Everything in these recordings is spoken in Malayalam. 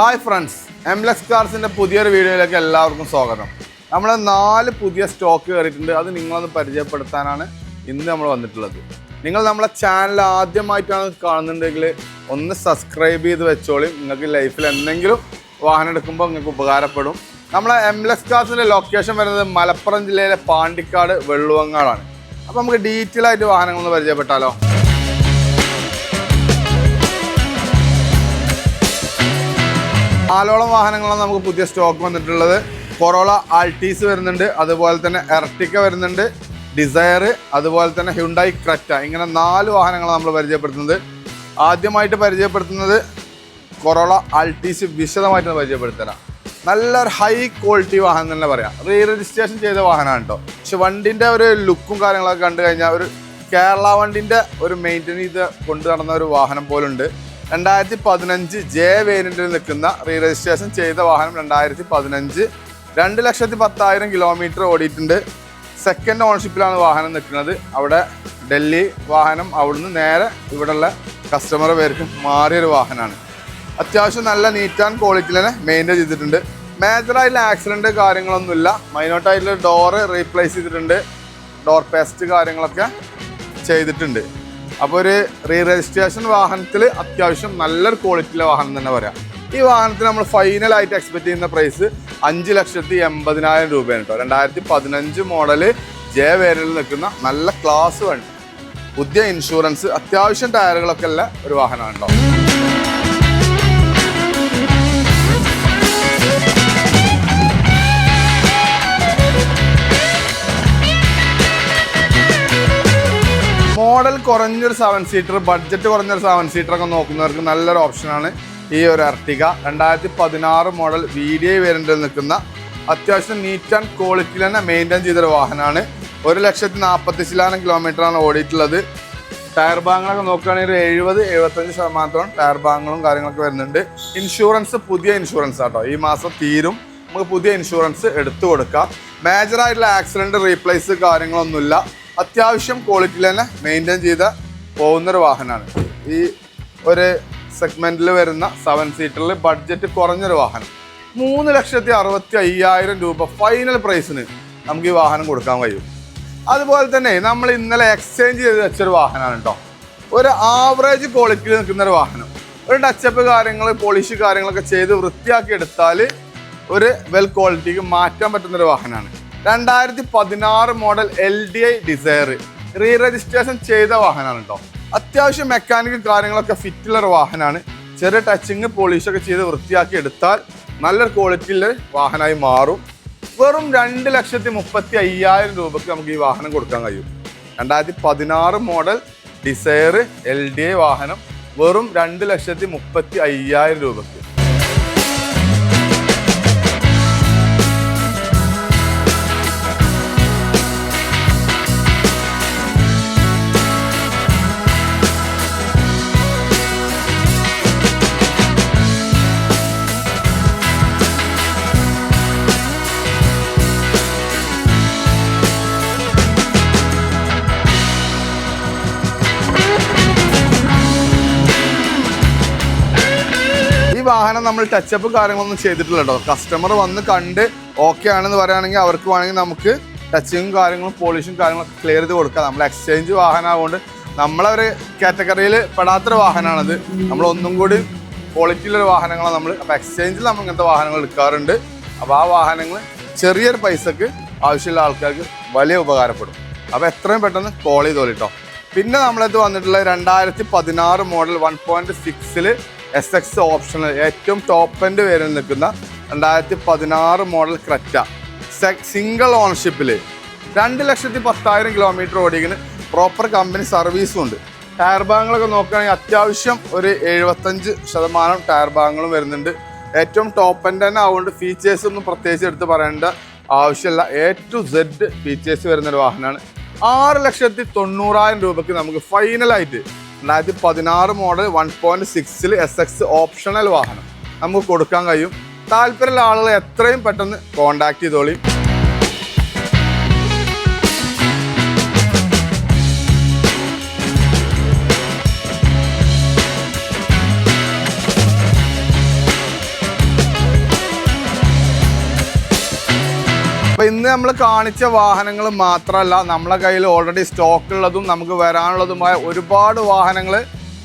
ഹായ് ഫ്രണ്ട്സ് എം എസ് കാർസിന്റെ പുതിയൊരു വീഡിയോയിലേക്ക് എല്ലാവർക്കും സ്വാഗതം. നമ്മൾ നാല് പുതിയ സ്റ്റോക്ക് കയറിയിട്ടുണ്ട് അത് നിങ്ങളൊന്ന് പരിചയപ്പെടുത്താനാണ് ഇന്ന് നമ്മൾ വന്നിട്ടുള്ളത്. നിങ്ങൾ നമ്മളെ ചാനൽ ആദ്യമായിട്ടാണ് കാണുന്നുണ്ടെങ്കിൽ ഒന്ന് സബ്സ്ക്രൈബ് ചെയ്ത് വെച്ചോളി. നിങ്ങൾക്ക് ലൈഫിൽ എന്തെങ്കിലും വാഹനം എടുക്കുമ്പോൾ നിങ്ങൾക്ക് ഉപകാരപ്പെടും. നമ്മളെ എം എസ് കാർസിന്റെ ലൊക്കേഷൻ വരുന്നത് മലപ്പുറം ജില്ലയിലെ പാണ്ടിക്കാട് വെള്ളുവങ്ങാടാണ്. അപ്പോൾ നമുക്ക് ഡീറ്റെയിൽ ആയിട്ട് വാഹനങ്ങളൊന്ന് പരിചയപ്പെട്ടാലോ? നാലോളം വാഹനങ്ങളാണ് നമുക്ക് പുതിയ സ്റ്റോക്ക് വന്നിട്ടുള്ളത്. കൊറോള ആൾട്ടീസ് വരുന്നുണ്ട് അതുപോലെ തന്നെ എർട്ടിക്ക വരുന്നുണ്ട് ഡിസയർ അതുപോലെ തന്നെ ഹ്യുണ്ടായി ക്രറ്റ ഇങ്ങനെ നാല് വാഹനങ്ങളാണ് നമ്മൾ പരിചയപ്പെടുത്തുന്നത്. ആദ്യമായിട്ട് പരിചയപ്പെടുത്തുന്നത് കൊറോള ആൾട്ടീസ് വിശദമായിട്ട് പരിചയപ്പെടുത്തരാം. നല്ലൊരു ഹൈ ക്വാളിറ്റി വാഹനം തന്നെ പറയാം. റീ രജിസ്ട്രേഷൻ ചെയ്ത വാഹനമാണ് കേട്ടോ പക്ഷെ വണ്ടിന്റെ ഒരു ലുക്കും കാര്യങ്ങളൊക്കെ കണ്ടു കഴിഞ്ഞാൽ ഒരു കേരള വണ്ടിന്റെ ഒരു മെയിന്റെയിൻ ചെയ്ത് കൊണ്ടു നടന്ന ഒരു വാഹനം പോലുണ്ട്. രണ്ടായിരത്തി പതിനഞ്ച് ജെ വേരിയന്റിൽ നിൽക്കുന്ന റീ രജിസ്ട്രേഷൻ ചെയ്ത വാഹനം രണ്ടായിരത്തി പതിനഞ്ച് രണ്ട് ലക്ഷത്തി പത്തായിരം കിലോമീറ്റർ ഓടിയിട്ടുണ്ട്. സെക്കൻഡ് ഓണർഷിപ്പിലാണ് വാഹനം നിൽക്കുന്നത്. അവിടെ ഡൽഹി വാഹനം അവിടുന്ന് നേരെ ഇവിടെയുള്ള കസ്റ്റമർ പേർക്ക് മാറിയൊരു വാഹനമാണ്. അത്യാവശ്യം നല്ല നീറ്റ് ആൻഡ് ക്വാളിറ്റിയിൽ തന്നെ മെയിന്റെയിൻ ചെയ്തിട്ടുണ്ട്. മേജറായിട്ടുള്ള ആക്സിഡന്റ് കാര്യങ്ങളൊന്നുമില്ല. മൈനോട്ടായിട്ടുള്ള ഡോറ് റീപ്ലേസ് ചെയ്തിട്ടുണ്ട്. ഡോർ പേസ്റ്റ് കാര്യങ്ങളൊക്കെ ചെയ്തിട്ടുണ്ട്. അപ്പോൾ ഒരു റീ രജിസ്ട്രേഷൻ വാഹനത്തിൽ അത്യാവശ്യം നല്ലൊരു ക്വാളിറ്റിയിലെ വാഹനം തന്നെ പറയാം. ഈ വാഹനത്തിന് നമ്മൾ ഫൈനലായിട്ട് എക്സ്പെക്ട് ചെയ്യുന്ന പ്രൈസ് അഞ്ച് ലക്ഷത്തി എൺപതിനായിരം രൂപയാണ് കേട്ടോ രണ്ടായിരത്തി പതിനഞ്ച് മോഡൽ ജെ വേരിയലിൽ നിൽക്കുന്ന നല്ല ക്ലാസ് വണ്ടി. പുതിയ ഇൻഷുറൻസ് അത്യാവശ്യം ടയറുകളൊക്കെ ഉള്ള ഒരു വാഹനമാണ് കേട്ടോ കുറഞ്ഞൊരു സെവൻ സീറ്റർ ബഡ്ജറ്റ് കുറഞ്ഞൊരു സെവൻ സീറ്റർ ഒക്കെ നോക്കുന്നവർക്ക് നല്ലൊരു ഓപ്ഷനാണ് ഈ ഒരു അർട്ടിക. രണ്ടായിരത്തി പതിനാറ് മോഡൽ വി ഡി ഐ വേരിയന്റിൽ നിൽക്കുന്ന അത്യാവശ്യം നീറ്റ് ആൻഡ് ക്വാളിറ്റിയിൽ തന്നെ മെയിന്റെയിൻ ചെയ്തൊരു വാഹനമാണ്. ഒരു ലക്ഷത്തി നാൽപ്പത്തി ശിലാനം കിലോമീറ്ററാണ് ഓടിയിട്ടുള്ളത്. ടയർ ഭാഗങ്ങളൊക്കെ നോക്കുകയാണെങ്കിൽ ഒരു എഴുപത് എഴുപത്തഞ്ച് ശതമാനത്തോളം ടയർ ഭാഗങ്ങളും കാര്യങ്ങളൊക്കെ വരുന്നുണ്ട്. ഇൻഷുറൻസ് പുതിയ ഇൻഷുറൻസ് ആട്ടോ. ഈ മാസം തീരും. നമുക്ക് പുതിയ ഇൻഷുറൻസ് എടുത്തു കൊടുക്കാം. മേജറായിട്ടുള്ള ആക്സിഡന്റ് റീപ്ലേസ് കാര്യങ്ങളൊന്നുമില്ല. അത്യാവശ്യം ക്വാളിറ്റിയിൽ തന്നെ മെയിന്റെയിൻ ചെയ്ത് പോകുന്നൊരു വാഹനമാണ് ഈ ഒരു സെഗ്മെന്റിൽ വരുന്ന സെവൻ സീറ്ററിൽ ബഡ്ജറ്റ് കുറഞ്ഞൊരു വാഹനം. മൂന്ന് ലക്ഷത്തി അറുപത്തി അയ്യായിരം രൂപ ഫൈനൽ പ്രൈസിന് നമുക്ക് ഈ വാഹനം കൊടുക്കാൻ കഴിയും. അതുപോലെ തന്നെ നമ്മൾ ഇന്നലെ എക്സ്ചേഞ്ച് ചെയ്ത് വെച്ചൊരു വാഹനമാണ് കേട്ടോ ഒരു ആവറേജ് ക്വാളിറ്റിയിൽ നിൽക്കുന്ന ഒരു വാഹനം. ഒരു ടച്ചപ്പ് കാര്യങ്ങൾ പോളിഷ് കാര്യങ്ങളൊക്കെ ചെയ്ത് വൃത്തിയാക്കി എടുത്താൽ ഒരു വെൽ ക്വാളിറ്റിക്ക് മാറ്റാൻ പറ്റുന്നൊരു വാഹനമാണ് രണ്ടായിരത്തി പതിനാറ് model L D I Dzire. Re registration ചെയ്ത വാഹനമാണ് കേട്ടോ അത്യാവശ്യം മെക്കാനിക്കൽ കാര്യങ്ങളൊക്കെ ഫിറ്റുള്ള ഒരു വാഹനമാണ് ചെറിയ ടച്ചിങ് പോളിഷൊക്കെ ചെയ്ത് വൃത്തിയാക്കി എടുത്താൽ നല്ലൊരു ക്വാളിറ്റിയിൽ വാഹനമായി മാറും. വെറും രണ്ട് ലക്ഷത്തി മുപ്പത്തി അയ്യായിരം രൂപയ്ക്ക് നമുക്ക് ഈ വാഹനം കൊടുക്കാൻ കഴിയും. രണ്ടായിരത്തി പതിനാറ് model Dzire L D I വാഹനം വെറും രണ്ട് ലക്ഷത്തി മുപ്പത്തി അയ്യായിരം രൂപയ്ക്ക് വാഹനം നമ്മൾ ടച്ചപ്പ് കാര്യങ്ങളൊന്നും ചെയ്തിട്ടില്ല കേട്ടോ കസ്റ്റമർ വന്ന് കണ്ട് ഓക്കെ ആണെന്ന് പറയുകയാണെങ്കിൽ അവർക്ക് വേണമെങ്കിൽ നമുക്ക് ടച്ചിങ്ങും കാര്യങ്ങളും പോളിഷും കാര്യങ്ങളൊക്കെ ക്ലിയർ ചെയ്ത് കൊടുക്കാം. നമ്മൾ എക്സ്ചേഞ്ച് വാഹനമാകൊണ്ട് നമ്മളെ ഒരു കാറ്റഗറിയിൽ പെടാത്തൊരു വാഹനമാണത് നമ്മൾ ഒന്നും കൂടി ക്വാളിറ്റിയിലൊരു വാഹനങ്ങളാണ് നമ്മൾ അപ്പോൾ എക്സ്ചേഞ്ചിൽ നമ്മൾ ഇങ്ങനത്തെ വാഹനങ്ങൾ എടുക്കാറുണ്ട്. അപ്പോൾ ആ വാഹനങ്ങൾ ചെറിയൊരു പൈസക്ക് ആവശ്യമുള്ള ആൾക്കാർക്ക് വലിയ ഉപകാരപ്പെടും. അപ്പോൾ എത്രയും പെട്ടെന്ന് കോൾ ചെയ്തോളിട്ടോ പിന്നെ നമ്മളത് വന്നിട്ടുള്ള രണ്ടായിരത്തി പതിനാറ് മോഡൽ വൺ പോയിന്റ് സിക്സിൽ എസ് എക്സ് ഓപ്ഷണൽ ഏറ്റവും ടോപ്പ് എൻഡ് വേരിൽ നിൽക്കുന്ന രണ്ടായിരത്തി പതിനാറ് മോഡൽ ക്രറ്റ സിംഗിൾ ഓണർഷിപ്പിൽ രണ്ട് ലക്ഷത്തി പത്തായിരം കിലോമീറ്റർ ഓടിക്കുന്ന പ്രോപ്പർ കമ്പനി സർവീസും ഉണ്ട്. ടയർ ഭാഗങ്ങളൊക്കെ നോക്കുകയാണെങ്കിൽ അത്യാവശ്യം ഒരു എഴുപത്തഞ്ച് ശതമാനം ടയർ ഭാഗങ്ങളും വരുന്നുണ്ട്. ഏറ്റവും ടോപ്പ് എൻഡ് തന്നെ ആവുകൊണ്ട് ഫീച്ചേഴ്സ് ഒന്നും പ്രത്യേകിച്ച് എടുത്ത് പറയേണ്ട ആവശ്യമില്ല. എ ടു സെഡ് ഫീച്ചേഴ്സ് വരുന്നൊരു വാഹനമാണ്. ആറ് ലക്ഷത്തി തൊണ്ണൂറായിരം രൂപയ്ക്ക് നമുക്ക് ഫൈനലായിട്ട് രണ്ടായിരത്തി പതിനാറ് മോഡൽ വൺ പോയിന്റ് സിക്സിൽ എസ് എക്സ് ഓപ്ഷണൽ വാഹനം നമുക്ക് കൊടുക്കാൻ കഴിയും. താല്പര്യമുള്ള ആളുകൾ എത്രയും പെട്ടെന്ന് കോണ്ടാക്ട് ചെയ്തോളി. അപ്പോൾ ഇന്ന് നമ്മൾ കാണിച്ച വാഹനങ്ങൾ മാത്രമല്ല നമ്മളെ കയ്യിൽ ഓൾറെഡി സ്റ്റോക്ക് ഉള്ളതും നമുക്ക് വരാനുള്ളതുമായ ഒരുപാട് വാഹനങ്ങൾ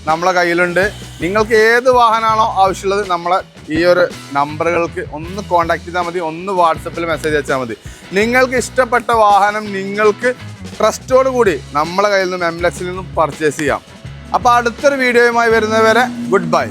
നമ്മളെ കയ്യിലുണ്ട്. നിങ്ങൾക്ക് ഏത് വാഹനമാണോ ആവശ്യമുള്ളത് നമ്മളെ ഈ ഒരു നമ്പറുകൾക്ക് ഒന്ന് കോൺടാക്ട് ചെയ്താൽ മതി ഒന്ന് വാട്സപ്പിൽ മെസ്സേജ് അയച്ചാൽ മതി. നിങ്ങൾക്ക് ഇഷ്ടപ്പെട്ട വാഹനം നിങ്ങൾക്ക് ട്രസ്റ്റോട് കൂടി നമ്മളെ കയ്യിൽ നിന്നും എം നിന്നും പർച്ചേസ് ചെയ്യാം. അപ്പോൾ അടുത്തൊരു വീഡിയോയുമായി വരുന്നവരെ ഗുഡ് ബൈ